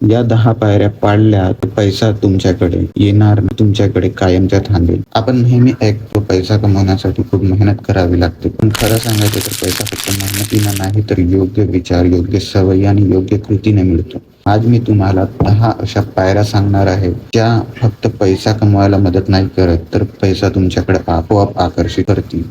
या दहा पायऱ्या पाडल्या तर पैसा तुमच्याकडे येणार तुमच्याकडे कायमच्या थांबेल. आपण नेहमी ऐकतो पैसा कमवण्यासाठी खूप मेहनत करावी लागते. पण खरं सांगायचं तर पैसा फक्त मेहनतीनं नाही तर योग्य विचार योग्य सवयी आणि योग्य कृतीने मिळतो. आज मी तुम्हाला दहा अशा पायऱ्या सांगणार आहे ज्या फक्त पैसा कमवायला मदत नाही करत तर पैसा तुमच्याकडे आपोआप आकर्षित करतील.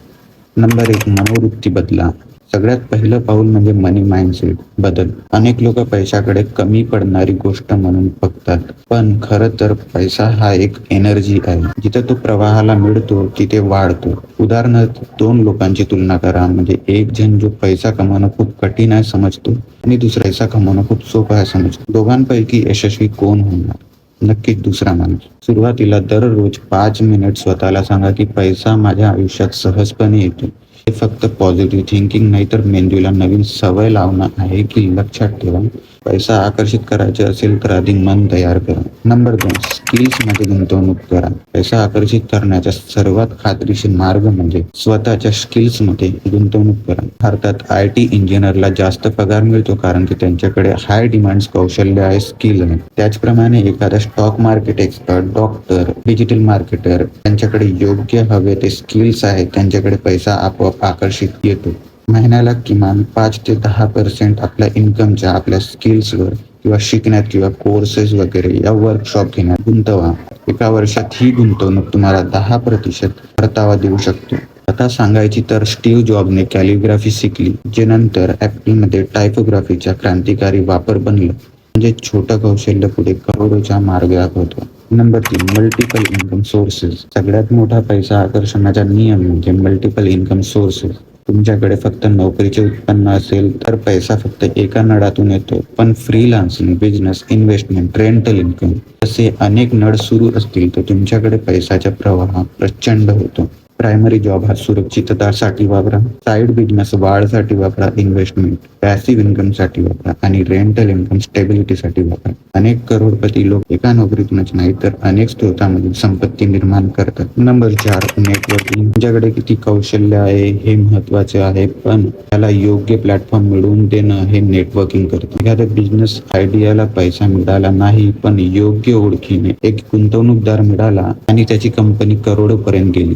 नंबर एक मनोवृत्ती बदला. सगळ्यात पहिलं पाऊल म्हणजे मनी माइंडसेट बदल. अनेक लोक पैशाकडे कमी पडणारी गोष्ट म्हणून बघतात. पण खरं तर पैसा हा एक एनर्जी आहे. जिथे तो प्रवाहाला मिळतो तिथे वाढतो. उदाहरणार्थ दोन लोकांची तुलना करा. म्हणजे एक जण जो पैसा कमावणं खूप कठीण आहे समजतो आणि दुसरा पैसा कमावणं खूप सोपं आहे समजतो. दोघांपैकी यशस्वी कोण होणार? नक्कीच दुसरा माणूस. सुरुवातीला दररोज पाच मिनिट स्वतःला सांगा की पैसा माझ्या आयुष्यात सहजपणे येतो हे फक्त पॉझिटिव्ह थिंकिंग नाही तर मेंदूला नवीन सवय लावणं आहे की लक्षात ठेवा पैसा आकर्षित करायचे असेल तर अधिक मन तयार करा. नंबर दोन स्किल्समध्ये गुंतवणूक करा. पैसा आकर्षित करण्याचा सर्वात खात्रीशीर मार्ग म्हणजे स्वतःच्या स्किल्समध्ये गुंतवणूक करा. भारतात आय टी इंजिनियरला जास्त पगार मिळतो कारण की त्यांच्याकडे हाय डिमांड कौशल्य आहे स्किल आहे त्याचप्रमाणे एखादा stock market expert doctor digital marketer त्यांच्याकडे योग्य हवे ते स्किल्स आहेत त्यांच्याकडे पैसा आपोआप आकर्षित येतो. महिन्याला किमान पाच ते दहा पर्सेंट आपल्या इन्कमच्या आपल्या स्किल्सवर किंवा शिकण्यात किंवा कोर्सेस वगैरे या वर्कशॉप घेण्यात गुंतवा. एका वर्षात ही गुंतवणूक तुम्हाला दहा प्रतिशत परतावा देऊ शकतो. आता सांगायची तर स्टीव्ह जॉबने कॅलिग्राफी शिकली जे नंतर ऍपलमध्ये टायपोग्राफीचा क्रांतिकारी वापर बनलं. म्हणजे छोटं कौशल्य पुढे करोडोच्या मार्ग दाखवतो नंबर तीन मल्टिपल इन्कम सोर्सेस सगळ्यात मोठा पैसा आकर्षणाचा नियम म्हणजे मल्टिपल इन्कम सोर्सेस तुमच्याकडे फक्त नोकरीचे उत्पन्न असेल तर पैसा फक्त एका नळातून येतो. पण freelancing business investment rental income असे अनेक नळ सुरू असतील तर तुमच्याकडे पैशाचा प्रवाह प्रचंड होतो. प्रायमरी जॉब हा सुरक्षिततासाठी वापरा साईड बिझनेस वाढसाठी वापरा इन्व्हेस्टमेंट पॅसिव्ह इन्कमसाठी वापरा आणि रेंटल इन्कम स्टेबिलिटीसाठी वापरा. अनेक करोडपती लोक एका नोकरीतूनच नाही तर अनेक स्त्रोतांमधून संपत्ती निर्माण करतात. नंबर चार नेटवर्किंग तुमच्याकडे किती कौशल्य आहे हे महत्त्वाचे आहे पण त्याला योग्य प्लॅटफॉर्म मिळवून देणं हे नेटवर्किंग करतं. एखाद्या बिझनेस आयडियाला पैसा मिळाला नाही पण योग्य ओळखीने एक गुंतवणूकदार मिळाला आणि त्याची कंपनी करोडोपर्यंत गेली.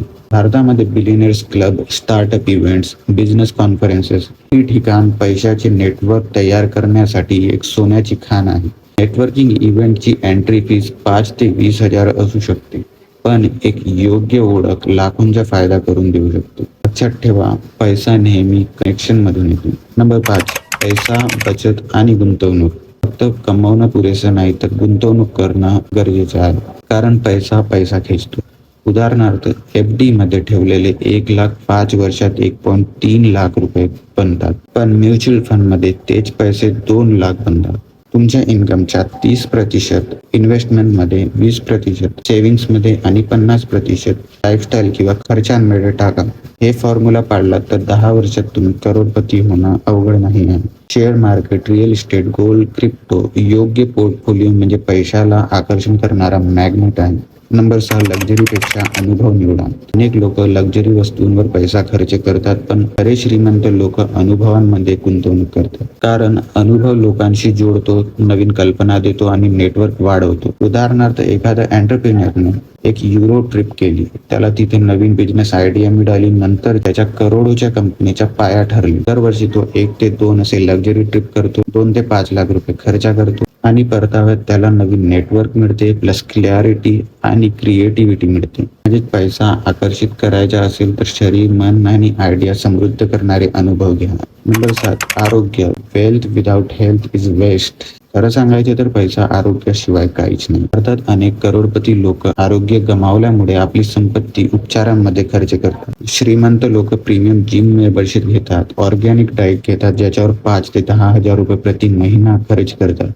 भारतामध्ये billionaires club startup events business conferences ही ठिकाण पैशाचे नेटवर्क तयार करण्यासाठी एक सोन्याची खाण आहे. नेटवर्किंग इव्हेंटची एंट्री फीस पाच ते वीस हजार असू शकते पण एक योग्य ओळख लाखोंचा फायदा करून देऊ शकतो. लक्षात ठेवा पैसा नेहमी कनेक्शन मधून येतो. नंबर पाच पैसा बचत आणि गुंतवणूक. फक्त कमवणं पुरेसं नाही तर गुंतवणूक करणं गरजेचं आहे कारण पैसा पैसा खेचतो. उदाहरणार्थ एफ डी मध्ये ठेवलेले एक लाख पाच वर्षात एक पॉईंट तीन लाख रुपये बनतात. पण म्युच्युअल फंडमध्ये तेच पैसे दोन लाख बनतात. तुमच्या इन्कमच्या तीस प्रतिशत इन्व्हेस्टमेंटमध्ये वीस प्रतिशत सेव्हिंग्समध्ये आणि पन्नास प्रतिशत लाईफस्टाईल किंवा खर्चांमध्ये टाका. हे फॉर्म्युला पाळला तर दहा वर्षात तुम्ही करोडपती होणं अवघड नाही आहे. Share market real estate gold crypto योग्य पोर्टफोलिओ म्हणजे पैशाला आकर्षण करणारा मॅग्नेट आहे. नंबर सहा लक्झरीपेक्षा अनुभव निवडा. अनेक लोक लक्झरी वस्तूंवर पैसा खर्च करतात पण खरे श्रीमंत लोक अनुभवांमध्ये गुंतवणूक करतात. कारण अनुभव लोकांशी जोडतो नवीन कल्पना देतो आणि नेटवर्क वाढवतो. उदाहरणार्थ एखाद्या एंटरप्रिन्युअरने एक युरो ट्रिप केली. त्याला तिथे नवीन बिझनेस आयडिया मिळाली. नंतर त्याच्या करोडोच्या कंपनीच्या पाया ठरली. दरवर्षी तो एक ते दोन असे लक्झरी ट्रिप करतो. दोन ते पाच लाख रुपये खर्च करतो. आणि परताव्यात त्याला नवीन नेटवर्क मिळते प्लस क्लॅरिटी आणि क्रिएटिव्हिटी मिळते. म्हणजे पैसा आकर्षित करायचा असेल तर शरीर मन आणि आयडिया समृद्ध करणारे अनुभव घ्या. नंबर सात आरोग्य. Wealth without health is waste खरं सांगायचे तर पैसा आरोग्याशिवाय काहीच नाही. अर्थात अनेक करोडपती लोक आरोग्य गमावल्यामुळे आपली संपत्ती उपचारांमध्ये खर्च करतात. श्रीमंत लोक प्रीमियम जिम मेंबरशिप घेतात ऑर्गॅनिक डाएट घेतात ज्याच्यावर पाच ते दहा हजार रुपये प्रति महिना खर्च करतात.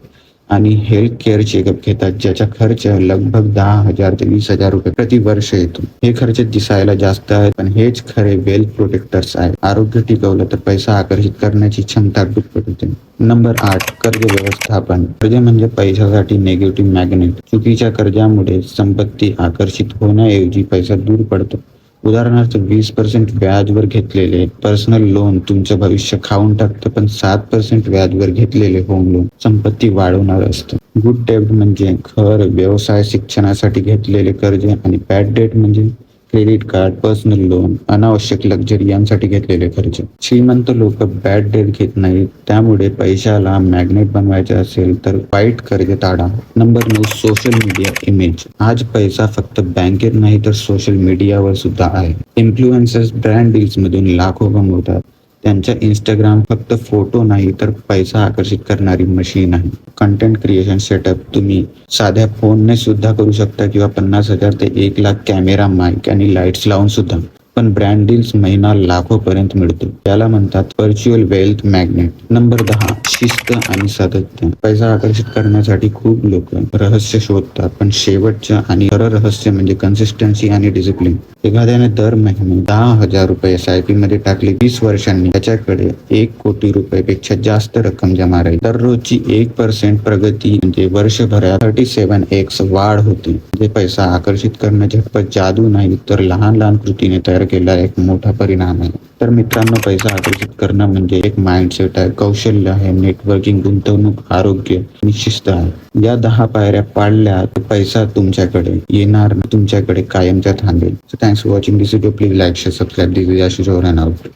आणि हेल्थ केअर चेकअप घेतात ज्याचा खर्च लगभग दहा हजार ते वीस हजार रुपये प्रति वर्ष येतो. हे खर्च दिसायला जास्त आहेत पण हेच खरे वेल्थ प्रोटेक्टर्स आहेत. आरोग्य टिकवलं तर पैसा आकर्षित करण्याची क्षमता दुप्पट होते. नंबर आठ कर्ज व्यवस्थापन. कर्ज म्हणजे पैशासाठी नेगेटिव्ह मॅग्नेट चुकीच्या कर्जामुळे संपत्ती आकर्षित होण्याऐवजी पैसा दूर पडतो. उदाहरणार्थ वीस पर्सेंट व्याजवर घेतलेले पर्सनल लोन तुमचं भविष्य खाऊन टाकतं पण सात पर्सेंट व्याजवर घेतलेले होम लोन संपत्ती वाढवणार असतं. गुड डेट म्हणजे घर व्यवसाय शिक्षणासाठी घेतलेले कर्ज आणि बॅड डेट म्हणजे क्रेडिट कार्ड पर्सनल लोन अनावश्यक लक्झरी यांसाठी घेतलेले खर्च. श्रीमंत लोक बॅड डेट घेत नाहीत. त्यामुळे पैशाला मॅग्नेट बनवायचे असेल तर वाईट कर्ज टाळा नंबर नऊ सोशल मीडिया इमेज आज पैसा फक्त बँकेत नाही तर सोशल मीडियावर सुद्धा आहे. इन्फ्लुएन्सर्स ब्रँड डील्स मधून लाखो कमवतात. त्यांच्या इंस्टाग्राम फक्त फोटो नाही तर पैसा आकर्षित करणारी मशीन आहे. कंटेंट क्रिएशन सेटअप तुम्ही साध्या फोनने सुद्धा करू शकता किंवा पन्नास हजार ते एक लाख कॅमेरा माईक आणि लाईट्स लावून सुद्धा. पण ब्रँड डील्स महिना लाखो पर्यंत मिळतो त्याला म्हणतात व्हर्च्युअल वेल्थ मॅग्नेट नंबर दहा शिस्त आणि सातत्य. पैसा आकर्षित करण्यासाठी खूप लोक रहस्य शोधतात पण शेवटचं आणि खरं रहस्य म्हणजे कन्सिस्टन्सी आणि डिसिप्लिन एखाद्याने दर महिने दहा हजार रुपये एस आय पी मध्ये टाकले वीस वर्षांनी त्याच्याकडे एक कोटी रुपयापेक्षा जास्त रक्कम जमा राहील. दररोजची एक पर्सेंट प्रगती म्हणजे वर्षभरात थर्टी सेव्हन एक्स वाढ होते. जे पैसा आकर्षित करणं झटपट जादू नाही तर लहान लहान कृतीने तयार केला एक मोठा परिणाम आहे. तर मित्रांनो पैसा आकर्षित करणं म्हणजे एक माइंडसेट आहे कौशल्य आहे नेटवर्किंग गुंतवणूक आरोग्य निश्चित आहे. या दहा पायऱ्या पाळल्या तर पैसा तुमच्याकडे येणार तुमच्याकडे कायमच्या थांबेल thanks for watching this video please like share subscribe this Ashish out